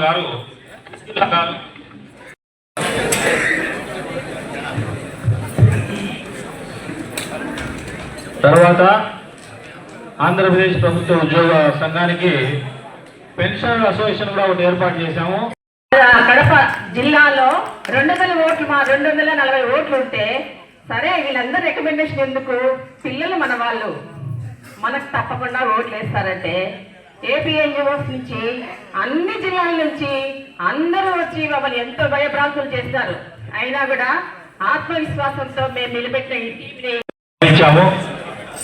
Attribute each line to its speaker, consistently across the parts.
Speaker 1: గారు తర్వాత ఆంధ్రప్రదేశ్ ప్రభుత్వ ఉద్యోగ సంఘానికి పెన్షన్ అసోసియేషన్ కూడా ఒకటి ఏర్పాటు చేశాము.
Speaker 2: కడప జిల్లాలో రెండు వందల ఓట్లు మా రెండు వందల నలభై ఓట్లు ఉంటే సరే వీళ్ళందరూ రికమెండేషన్ ఎందుకు? పిల్లలు మన వాళ్ళు. మనకు తప్పకుండా ఓట్లు వేస్తారంటే ఏపీఎన్జిఓస్ నుంచి అన్ని జిల్లాల నుంచి అందరూ వచ్చి మమ్మల్ని ఎంతో భయభ్రాంతులు చేస్తారు. అయినా కూడా ఆత్మవిశ్వాసంతో మేము నిలబెట్టిన ఈ టీంని
Speaker 1: ఇచ్చాము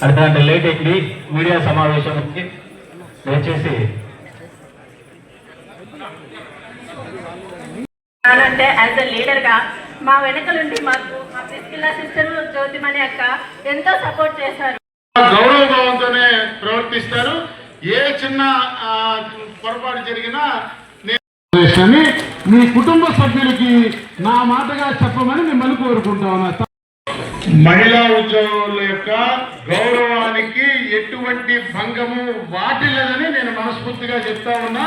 Speaker 1: అర్థంటే లేట్ ఎక్కి మీడియా సమావేశానికి దయచేసి
Speaker 2: అంటే యాజ్ అ లీడర్గా మా వెనకలుండి మాకు మా సిస్టర్ జ్యోతిమణి అక్క ఎంతో సపోర్ట్ చేశారు.
Speaker 3: గౌరవభావంతోనే ప్రవర్తిస్తారు. ఏ చిన్న పొరపాటు జరిగినా నేను మీ కుటుంబ సభ్యులకి నా మాటగా చెప్పమని మిమ్మల్ని కోరుకుంటా ఉన్నా మహిళా ఉద్యోగుల యొక్క గౌరవానికి ఎటువంటి భంగము వాటిల్లదని నేను మనస్ఫూర్తిగా చెప్తా ఉన్నా.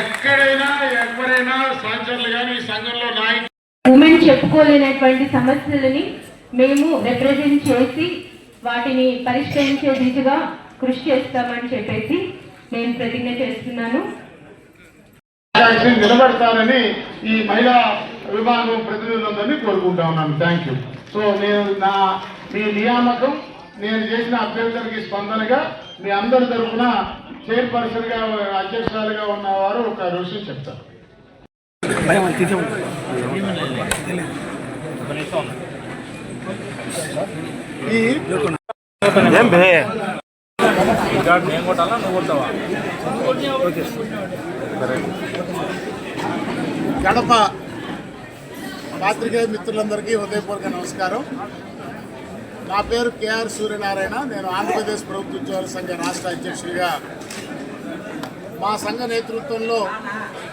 Speaker 3: ఎక్కడైనా ఎవరైనా సహచరులు కానీ ఈ సంఘంలో నాయకులు
Speaker 4: ఉమెన్ చెప్పుకోలేనటువంటి సమస్యలని మేము రిప్రజెంట్ చేసి వాటిని పరిష్కరించే దిశగా కృషి చేస్తామని చెప్పేసి నేను ప్రతిజ్ఞ చేస్తున్నాను.
Speaker 3: నిలబడతారని ఈ మహిళా విభాగం ప్రతినిధులందరినీ కోరుకుంటా ఉన్నాను. థ్యాంక్ యూ సో నేను నా మీ నియామకం నేను చేసిన అభ్యర్థులకి స్పందనగా మీ అందరి తరఫున చైర్పర్సన్గా అధ్యక్షురాలుగా ఉన్నవారు ఒక విషయం చెప్తారు గడప పాత్రికేయ మిత్రులందరికీ హృదయపూర్వక నమస్కారం. నా పేరు కేఆర్ సూర్యనారాయణ. నేను ఆంధ్రప్రదేశ్ ప్రభుత్వ ఉద్యోగుల సంఘ రాష్ట్ర అధ్యక్షుడిగా మా సంఘ నేతృత్వంలో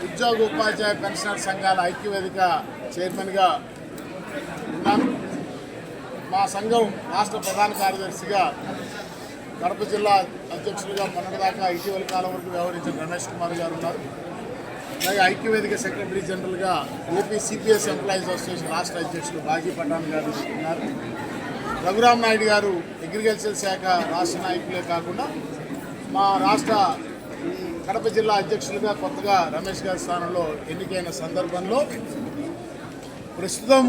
Speaker 3: ఉద్యోగ ఉపాధ్యాయ పెన్షనర్ సంఘాల ఐక్యవేదిక చైర్మన్గా ఉన్నాను మా సంఘం రాష్ట్ర ప్రధాన కార్యదర్శిగా కడప జిల్లా అధ్యక్షుడిగా మొన్నటిదాకా ఇటీవల కాలం వరకు వ్యవహరించిన రమేష్ కుమార్ గారు ఉన్నారు. అలాగే ఐక్యవేదిక సెక్రటరీ జనరల్గా ఏపీ సిపిఎస్ ఎంప్లాయీస్ అసోసియేషన్ రాష్ట్ర అధ్యక్షులు బాజీ పఠాన్ గారు ఉన్నారు. రఘురామ్ నాయుడు గారు అగ్రికల్చర్ శాఖ రాష్ట్ర నాయకులే కాకుండా మా రాష్ట్ర కడప జిల్లా అధ్యక్షులుగా కొత్తగా రమేష్ గారి స్థానంలో ఎన్నికైన సందర్భంలో ప్రస్తుతం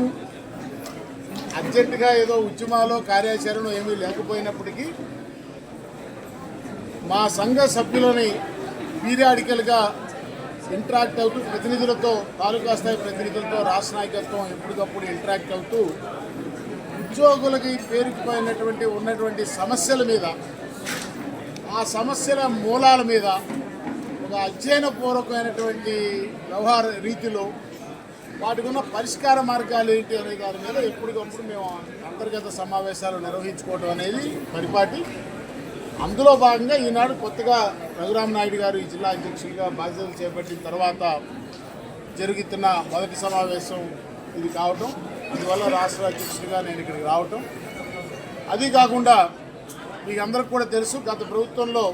Speaker 3: అర్జెంటుగా ఏదో ఉద్యమాలు కార్యాచరణ ఏమీ లేకపోయినప్పటికీ మా సంఘ సభ్యులని పీరియాడికల్గా ఇంటరాక్ట్ అవుతూ ప్రతినిధులతో తాలూకా స్థాయి ప్రతినిధులతో రాష్ట్ర నాయకత్వం ఎప్పటికప్పుడు ఇంటరాక్ట్ అవుతూ ఉద్యోగులకి పేరుకుపోయినటువంటి ఉన్నటువంటి సమస్యల మీద ఆ సమస్యల మూలాల మీద ఒక అధ్యయనపూర్వకమైనటువంటి వ్యవహార రీతిలో వాటికి ఉన్న పరిష్కార మార్గాలు ఏంటి అనే దాని మీద ఎప్పటికప్పుడు మేము అంతర్గత సమావేశాలు నిర్వహించుకోవడం అనేది పరిపాటి. అందులో భాగంగా ఈనాడు కొత్తగా రఘురామ్ నాయుడు గారు ఈ జిల్లా అధ్యక్షులుగా బాధ్యతలు చేపట్టిన తర్వాత జరుగుతున్న మొదటి సమావేశం ఇది కావటం. అందువల్ల రాష్ట్ర అధ్యక్షుడిగా నేను ఇక్కడికి రావటం. అది కాకుండా మీకు అందరికి కూడా తెలుసు గత ప్రభుత్వంలో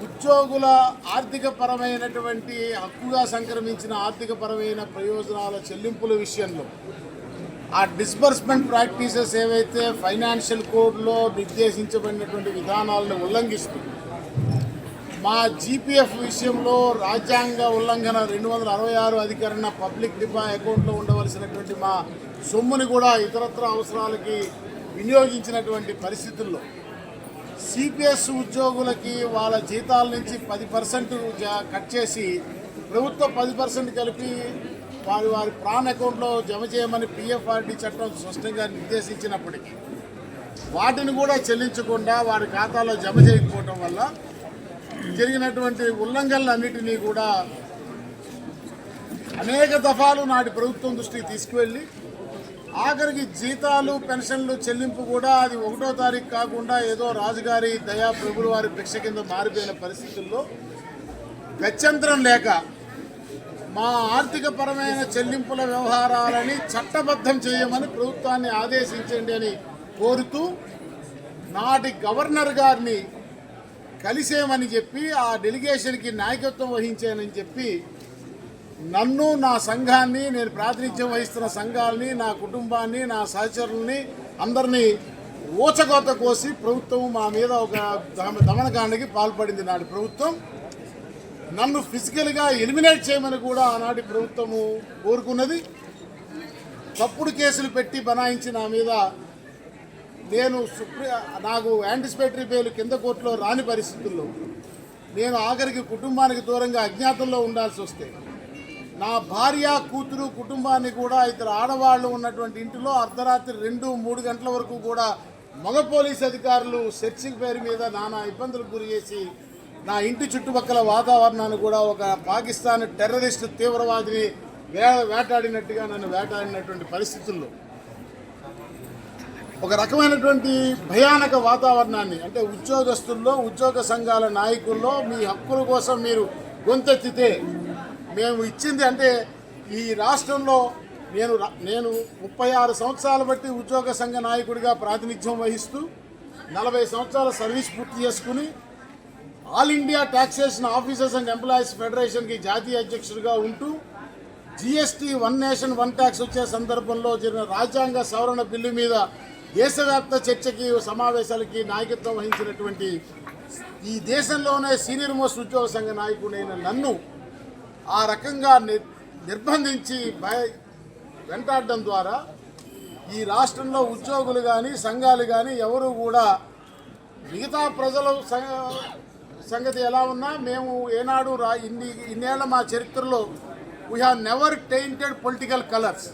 Speaker 3: ఉద్యోగుల ఆర్థిక పరమైనటువంటి హక్కుగా సంక్రమించిన ఆర్థిక పరమైన ప్రయోజనాల చెల్లింపుల విషయంలో ఆ డిస్బర్స్మెంట్ ప్రాక్టీసెస్ ఏవైతే ఫైనాన్షియల్ కోడ్లో నిర్దేశించబడినటువంటి విధానాలను ఉల్లంఘిస్తూ మా జీపీఎఫ్ విషయంలో రాజ్యాంగ ఉల్లంఘన రెండు వందల అరవై ఆరు అధికరణ పబ్లిక్ డిపా అకౌంట్లో ఉండవలసినటువంటి మా సొమ్ముని కూడా ఇతరత్ర అవసరాలకి వినియోగించినటువంటి పరిస్థితుల్లో సిపిఎస్ ఉద్యోగులకి వాళ్ళ జీతాల నుంచి పది పర్సెంట్ కట్ చేసి ప్రభుత్వం పది పర్సెంట్ కలిపి వారి వారి ప్రాన్ అకౌంట్లో జమ చేయమని పిఎఫ్ఆర్డి చట్టం స్పష్టంగా నిర్దేశించినప్పటికీ వాటిని కూడా చెల్లించకుండా వారి ఖాతాలో జమ చేయకపోవటం వల్ల జరిగినటువంటి ఉల్లంఘనలన్నిటినీ కూడా అనేక దఫాలు నాటి ప్రభుత్వం దృష్టికి తీసుకువెళ్ళి ఆఖరికి జీతాలు పెన్షన్లు చెల్లింపు కూడా అది ఒకటో తారీఖు కాకుండా ఏదో రాజుగారి దయా ప్రభులు వారి భిక్ష కింద మారిపోయిన పరిస్థితుల్లో గత్యంతరం లేక మా ఆర్థిక పరమైన చెల్లింపుల వ్యవహారాలని చట్టబద్ధం చేయమని ప్రభుత్వాన్ని ఆదేశించండి అని కోరుతూ నాటి గవర్నర్ గారిని కలిసేమని చెప్పి ఆ డెలిగేషన్కి నాయకత్వం వహించానని చెప్పి నన్ను నా సంఘాన్ని నేను ప్రాతినిధ్యం వహిస్తున్న సంఘాలని నా కుటుంబాన్ని నా సహచరుల్ని అందరినీ ఊచకోత కోసి ప్రభుత్వం మా మీద ఒక దమనకాండకి పాల్పడింది నాటి ప్రభుత్వం. నన్ను ఫిజికల్గా ఎలిమినేట్ చేయమని కూడా ఆనాటి ప్రభుత్వము కోరుకున్నది. తప్పుడు కేసులు పెట్టి బనాయించి నా మీద నేను సుప్రీ నాకు యాంటిసిపేటరీ బెయిల్ కింద కోర్టులో రాని పరిస్థితుల్లో నేను ఆఖరికి కుటుంబానికి దూరంగా అజ్ఞాతంలో ఉండాల్సి వస్తే నా భార్య కూతురు కుటుంబాన్ని కూడా ఇద్దరు ఆడవాళ్ళు ఉన్నటువంటి ఇంటిలో అర్ధరాత్రి రెండు మూడు గంటల వరకు కూడా మగ పోలీస్ అధికారులు సెర్చింగ్ పేరు మీద నానా ఇబ్బందులకు గురి చేసి నా ఇంటి చుట్టుపక్కల వాతావరణాన్ని కూడా ఒక పాకిస్తాన్ టెర్రరిస్ట్ తీవ్రవాదిని వేటాడినట్టుగా నన్ను వేటాడినటువంటి పరిస్థితుల్లో. ఒక రకమైనటువంటి భయానక వాతావరణాన్ని అంటే ఉద్యోగస్తుల్లో ఉద్యోగ సంఘాల నాయకుల్లో మీ హక్కుల కోసం మీరు గొంతెత్తితే మేము ఇచ్చింది అంటే ఈ రాష్ట్రంలో నేను రా- నేను ముప్పై ఆరు సంవత్సరాల బట్టి ఉద్యోగ సంఘ నాయకుడిగా ప్రాతినిధ్యం వహిస్తూ నలభై సంవత్సరాల సర్వీస్ పూర్తి చేసుకుని all India taxation officers and employees ఫెడరేషన్కి జాతీయ అధ్యక్షుడిగా ఉంటూ GST one nation one tax వచ్చే సందర్భంలో జరిగిన రాజ్యాంగ సవరణ బిల్లు మీద దేశవ్యాప్త చర్చకి సమావేశాలకి నాయకత్వం వహించినటువంటి ఈ దేశంలోనే సీనియర్ మోస్ట్ ఉద్యోగ సంఘ నాయకుడైన నన్ను ఆ రకంగా నిర్బంధించి భయ వెంటాడడం ద్వారా ఈ రాష్ట్రంలో ఉద్యోగులు కానీ సంఘాలు కానీ ఎవరు కూడా మిగతా ప్రజల సంగ- సంగతి ఎలా ఉన్నా మేము ఏనాడు రా ఇన్ని ఇన్నేళ్ళ మా చరిత్రలో we have never tainted political colours